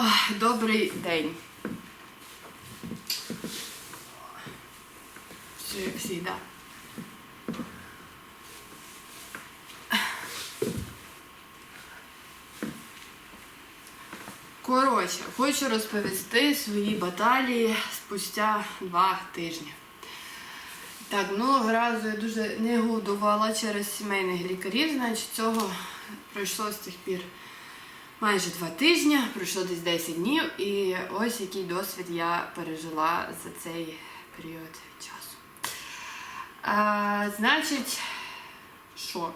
Ах, добрий день. Все як завжди. Коротше, хочу розповісти свої баталії спустя два тижні. Так, минулого разу я дуже не голодувала через сімейних лікарів, значить цього пройшло з тих пір майже два тижні, пройшло десь 10 днів, і ось який досвід я пережила за цей період часу. А, значить, що?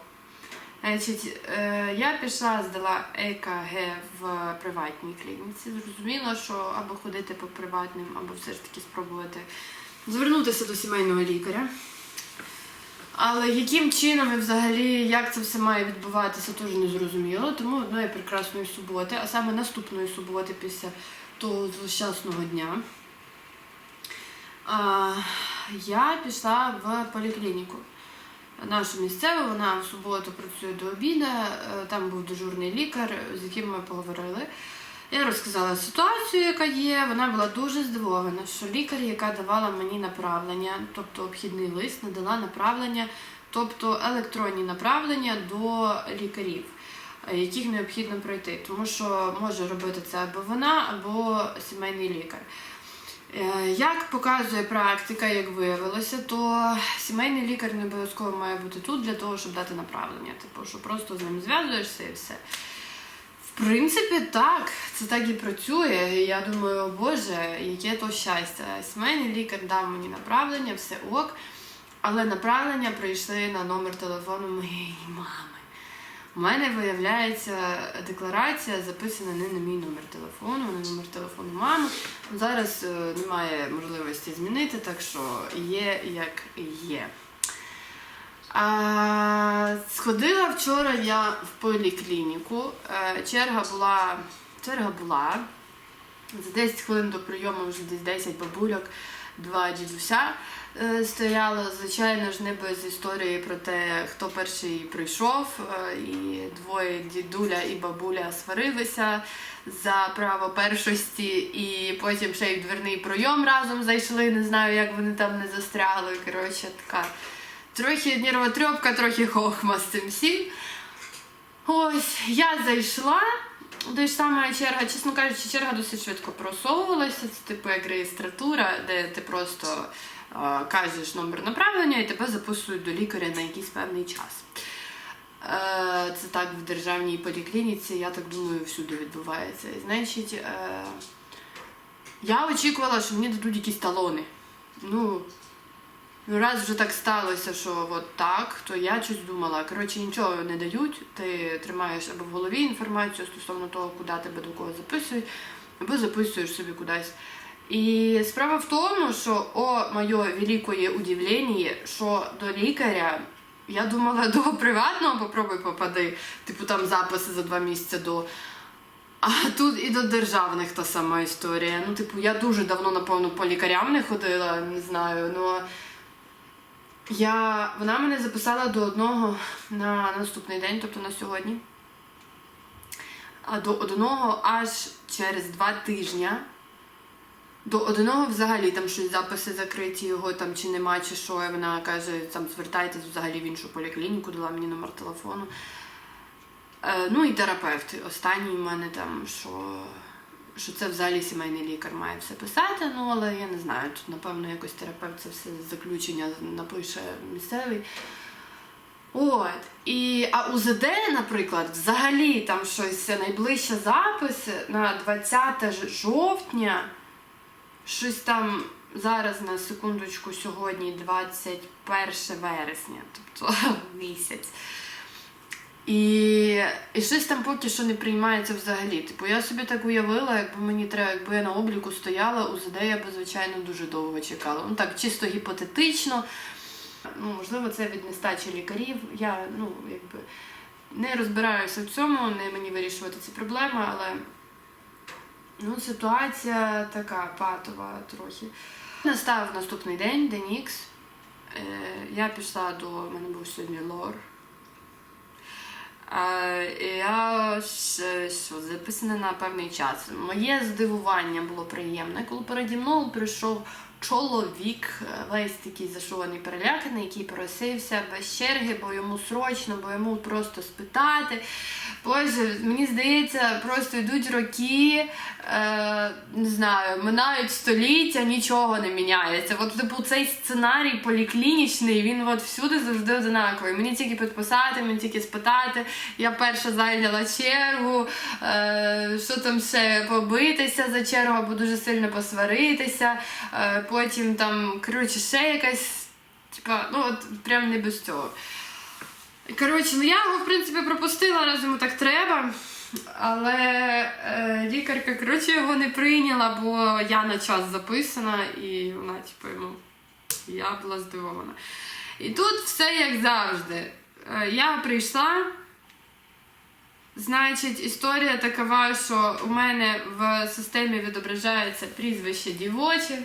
Значить, е, я пішла, здала ЕКГ в приватній клініці. Зрозуміло, що або ходити по приватним, або все ж таки спробувати звернутися до сімейного лікаря. Але яким чином і взагалі як це все має відбуватися, теж не зрозуміло. Тому одної прекрасної суботи, а саме наступної суботи після того злощасного дня, я пішла в поліклініку. Нашу місцеву, вона в суботу працює до обіду, е, там був дежурний лікар, з яким ми поговорили. Я розказала ситуацію, яка є. Вона була дуже здивована, що лікар, яка давала мені направлення, тобто обхідний лист, надала направлення, тобто електронні направлення до лікарів, е, яких необхідно пройти, тому що може робити це або вона, або сімейний лікар. Е, Як показує практика, як виявилося, то сімейний лікар не обов'язково має бути тут для того, щоб дати направлення. Типу, що просто з ним зв'язуєшся і все. Принципі, так, це так і працює. Я думаю, о Боже, яке то щастя. Сімейний лікар дав мені направлення, все ок. Але направлення прийшли на номер телефону моєї мами. У мене виявляється декларація записана не на мій номер телефону, а на номер телефону мами. Зараз е, немає можливості змінити, так що є як є. А, сходила вчора я в поліклініку. Е, черга була. Черга була. За 10 хвилин до прийому вже десь 10 бабульок, два дідуся е, стояло. Звичайно ж, не без історії про те, хто перший прийшов. Е, і двоє дідуля і бабуля сварилися за право першості, і потім ще й в дверний пройом разом зайшли. Не знаю, як вони там не застрягли. Коротше, така трохи нервотрепка, трохи хохма з цим всім. Ось, я зайшла. Де ж саме черга, чесно кажучи, черга досить швидко просовувалася. Це типу як реєстратура, де ти просто е, кажеш номер направлення і тебе записують до лікаря на якийсь певний час. Е, це так в державній поліклініці, я так думаю, всюди відбувається. І, значить, е, я очікувала, що мені дадуть якісь талони. Ну, раз вже так сталося, що от так, то я щось думала. Коротше, нічого не дають. Ти тримаєш або в голові інформацію стосовно того, куди тебе до кого записують, або записуєш собі кудись. І справа в тому, що о моє великое удивлення, що до лікаря я думала до приватного попробуй попади, типу там записи за два місяці до. А тут і до державних та сама історія. Ну, типу, я дуже давно, напевно, по лікарям не ходила, не знаю. ну... Я, Вона мене записала до одного на наступний день, тобто на сьогодні. А до одного аж через два тижні. До одного взагалі там щось записи закриті, його там чи нема, чи що. І вона каже, там звертайтесь взагалі в іншу поліклініку, дала мені номер телефону. Е, ну і терапевт. Останній в мене там, що що це взагалі сімейний лікар має все писати, ну але я не знаю, тут, напевно, якось терапевт це все заключення напише місцевий. От. І, А УЗД, наприклад, взагалі там щось найближче запис на 20 жовтня, щось там зараз на секундочку сьогодні 21 вересня, тобто місяць. І і щось там поки що не приймається взагалі. Типу, я собі так уявила, якби мені треба, якби я на обліку стояла, УЗД я би, звичайно, дуже довго чекала. Ну так, чисто гіпотетично. Ну, Можливо, це від нестачі лікарів. Я ну, якби не розбираюся в цьому, не мені вирішувати ці проблеми, але ну, ситуація така патова трохи. Настав наступний день, день Ікс. Е, Я пішла до мене був сьогодні лор. Я записана на певний час. Моє здивування було приємне, коли переді мною прийшов чоловік, е, весь такий зашований, переляканий, який просився без черги, бо йому срочно, бо йому просто спитати. Боже, мені здається, просто йдуть роки, е, не знаю, минають століття, нічого не міняється. От, типу, цей сценарій поліклінічний, він от всюди завжди одинаковий. Мені тільки підписати, мені тільки спитати. Я перша зайняла чергу, е, що там ще побитися за чергу або дуже сильно посваритися. Е, потім там, коротше, ще якась, типа, ну от прям не без цього. Коротше, ну я його, в принципі, пропустила, раз йому так треба. Але е, лікарка, коротше, його не прийняла, бо я на час записана, і вона, типу, йому. Я була здивована. І тут все як завжди. Е, я прийшла. Значить, історія такова, що у мене в системі відображається прізвище дівоче.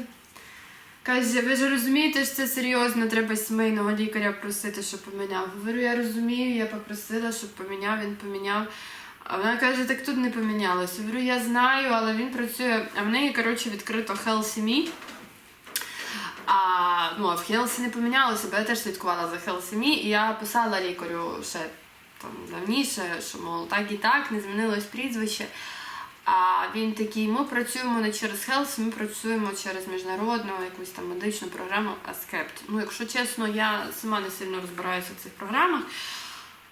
Каже, ви ж розумієте, що це серйозно, треба сімейного лікаря просити, щоб поміняв. Говорю, я розумію, я попросила, щоб поміняв, він поміняв. А вона каже, так тут не помінялося. Говорю, я знаю, але він працює. А в неї, коротше, відкрито Healthy Me. А, ну, а в Хелсі не помінялося, бо я теж слідкувала за Healthy Me, і я писала лікарю ще там давніше, що мов так і так, не змінилось прізвище. А він такий: ми працюємо не через Health, ми працюємо через міжнародну якусь там медичну програму Askept. Ну, якщо чесно, я сама не сильно розбираюся в цих програмах.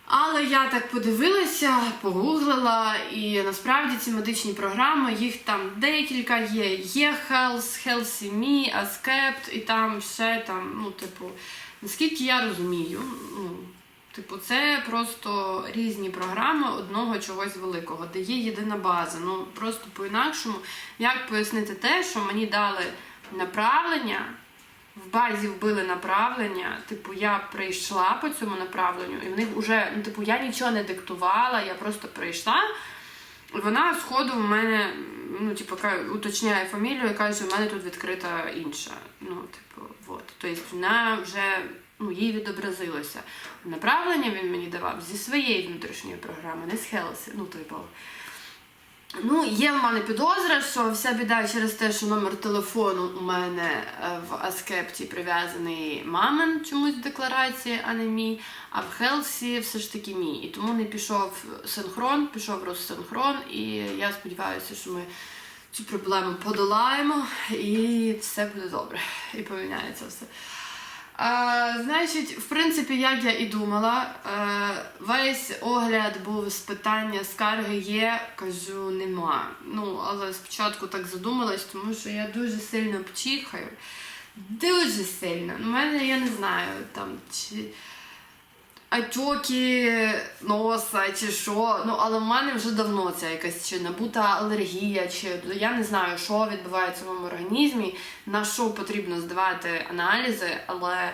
Але я так подивилася, погуглила, і насправді ці медичні програми, їх там декілька є. Є Health, Healthy Me, Askept, і там ще там, ну, типу, наскільки я розумію, ну, Типу, це просто різні програми одного чогось великого, де є єдина база. Ну просто по-інакшому, як пояснити те, що мені дали направлення, в базі вбили направлення. Типу, я прийшла по цьому направленню, і в них вже, ну, типу, я нічого не диктувала, я просто прийшла. Вона сходу в мене, ну, типу, уточняє фамілію і каже, у мене тут відкрита інша. Ну, типу, от. Тобто вона вже їй відобразилося. Направлення він мені давав зі своєї внутрішньої програми, не з Хелсі. Ну, типу. Ну, є в мене підозра, що вся біда через те, що номер телефону у мене е, в Аскепті прив'язаний мамин чомусь в декларації, а не мій. А в Хелсі все ж таки мій. І тому не пішов синхрон, пішов розсинхрон, і я сподіваюся, що ми цю проблему подолаємо і все буде добре. І поміняється все. Значить, в принципі, як я і думала, е, весь огляд був з питання скарги є, кажу, нема. Ну, але спочатку так задумалась, тому що я дуже сильно пчихаю. Дуже сильно. У мене, я не знаю, там чи отеки носа, чи що. Ну, але в мене вже давно це якась чи набута алергія, чи я не знаю, що відбувається в моєму організмі, на що потрібно здавати аналізи, але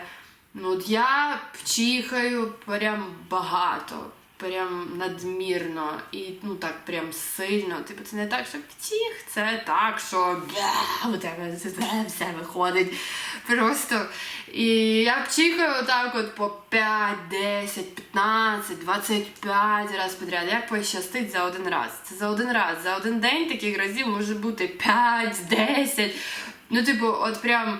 ну, от я чихаю прям багато. Прям надмірно і ну так прям сильно. Типу, це не так, що пчих, це так, що у тебе все виходить. Просто. І я пчихаю отак от по 5, 10, 15, 25 разів підряд. Як пощастить за один раз. Це за один раз. За один день таких разів може бути 5, 10. Ну, типу, от прям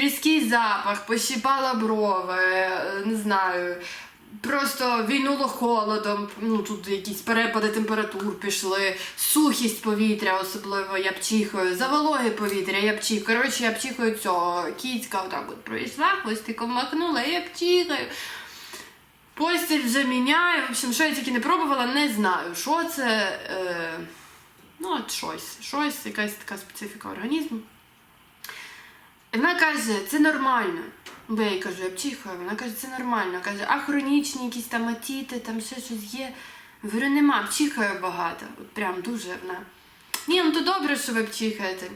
різкий запах, пощипала брови, не знаю. Просто війнуло холодом, ну тут якісь перепади температур пішли, сухість повітря, особливо я пчихаю, завологе повітря, я пчихаю. Коротше, я пчихаю цього. Кіцька отак от пройшла, хвостиком махнула, я пчихаю. Постіль вже міняю. В общем, що я тільки не пробувала, не знаю, що це. Е... Ну, от щось. Щось, якась така специфіка організму. І вона каже, це нормально. Бо я їй кажу, я пчихаю. Вона каже, це нормально. Каже, а хронічні якісь там атіти, там ще щось є. Я говорю, нема, пчихаю багато. От прям дуже вона. Ні, ну то добре, що ви пчихаєте.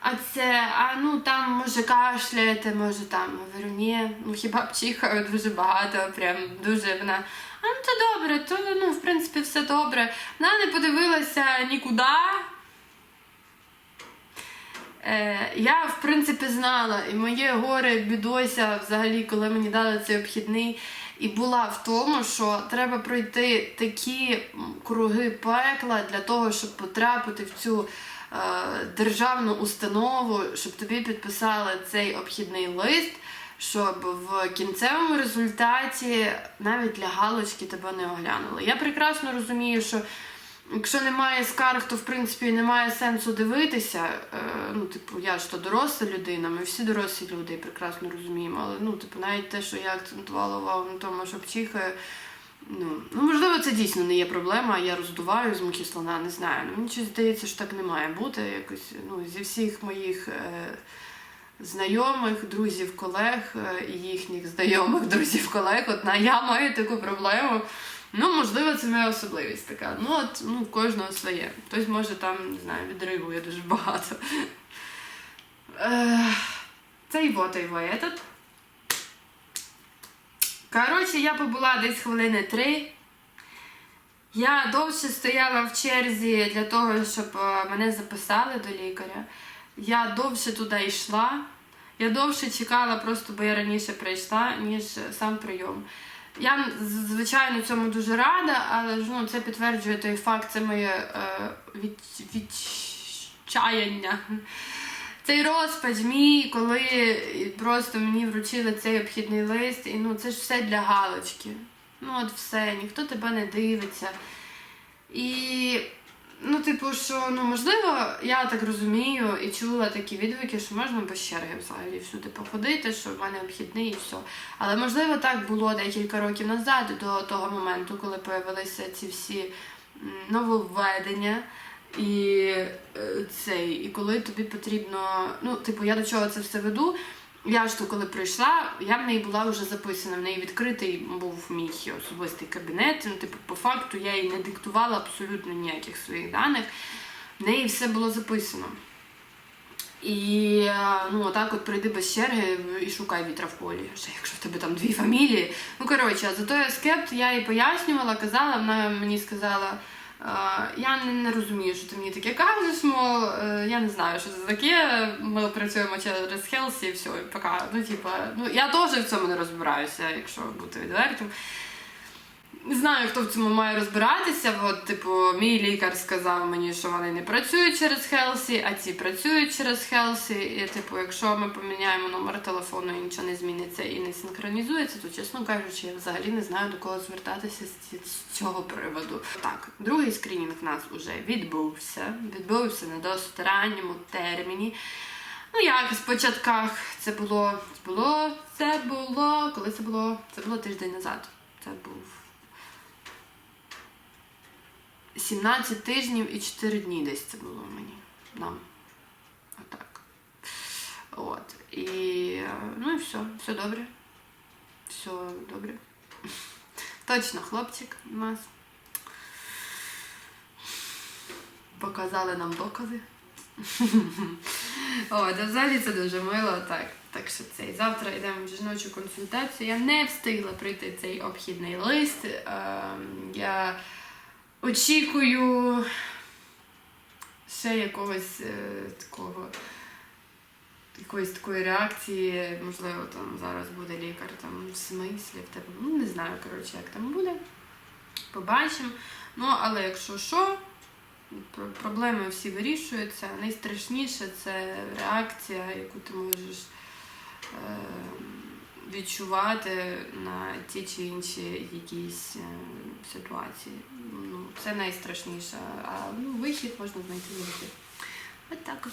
А це, а ну там може кашляєте, може там. Я говорю, ні, ну хіба пчихаю дуже багато, прям дуже вона. А ну то добре, то ну в принципі все добре. Вона не подивилася нікуди. Е, я, в принципі, знала, і моє горе бідося, взагалі, коли мені дали цей обхідний, і була в тому, що треба пройти такі круги пекла для того, щоб потрапити в цю е, державну установу, щоб тобі підписали цей обхідний лист, щоб в кінцевому результаті навіть для галочки тебе не оглянули. Я прекрасно розумію, що Якщо немає скарг, то в принципі немає сенсу дивитися. Е, ну, типу, я ж то доросла людина, ми всі дорослі люди прекрасно розуміємо. Але ну, типу, навіть те, що я акцентувала увагу на тому, що пчихає, ну, ну можливо, це дійсно не є проблема. Я роздуваю з мухи слона, не знаю. Ну, мені щось здається, що так не має бути. Якось ну, зі всіх моїх. Е, Знайомих, друзів, колег е, і їхніх знайомих, друзів, колег, от на я маю таку проблему. Ну, можливо, це моя особливість така. Ну, от ну, кожного своє. Хтось може там, не знаю, відривує дуже багато. Е, Це його, та його этот. Коротше, я побула десь хвилини три. Я довше стояла в черзі для того, щоб е, мене записали до лікаря. Я довше туди йшла. Я довше чекала, просто бо я раніше прийшла, ніж сам прийом. Я звичайно цьому дуже рада, але ж ну, це підтверджує той факт, це моє е, від, відчаяння. Цей розпач мій, коли просто мені вручили цей обхідний лист, і ну це ж все для галочки. Ну от все, ніхто тебе не дивиться. І ну, типу, що ну можливо, я так розумію і чула такі відгуки, що можна без черги взагалі всюди походити, що в мене обхідний і все. Але можливо так було декілька років назад, до того моменту, коли появилися ці всі нововведення. І е, цей, і коли тобі потрібно, ну, типу, я до чого це все веду. Я ж то коли прийшла, я в неї була вже записана, в неї відкритий був мій особистий кабінет. Ну, типу, по факту я їй не диктувала абсолютно ніяких своїх даних. В неї все було записано. І е, ну, отак от прийди без черги і шукай вітра в полі. Ще якщо в тебе там дві фамілії. Ну, коротше, а зато я скепт, я їй пояснювала, казала, вона мені сказала. Я не, розумію, що ти мені таке кажеш, мол, е, я не знаю, що це таке. Ми працюємо через Хелсі і все, і пока. Ну, типа, ну я теж в цьому не розбираюся, якщо бути відвертим. Не знаю, хто в цьому має розбиратися. От, типу, мій лікар сказав мені, що вони не працюють через Хелсі, а ці працюють через Хелсі. І, типу, якщо ми поміняємо номер телефону і нічого не зміниться і не синхронізується, то чесно кажучи, я взагалі не знаю до кого звертатися з, цього приводу. Так, другий скринінг у нас уже відбувся. Відбувся на досить ранньому терміні. Ну як, спочатку це було, це було, це було, коли це було? Це було тиждень назад. Це був 17 тижнів і 4 дні десь це було мені. Нам. Отак. От. І е, ну і все, все добре. Все добре. Точно хлопчик у нас. Показали нам докази. О, да взагалі це дуже мило. Так, так що цей. Завтра йдемо в жіночу консультацію. Я не встигла прийти цей обхідний лист. Ем, я очікую ще якогось е, такого. Якоїсь такої реакції, можливо, там зараз буде лікар там в смислі в тебе. Ну, не знаю, коротше, як там буде. Побачимо. Ну, але якщо що, Проблеми всі вирішуються. Найстрашніше це реакція, яку ти можеш е, відчувати на ті чи інші якісь е, ситуації. Це найстрашніше. А ну, вихід можна знайти завжди. Так от.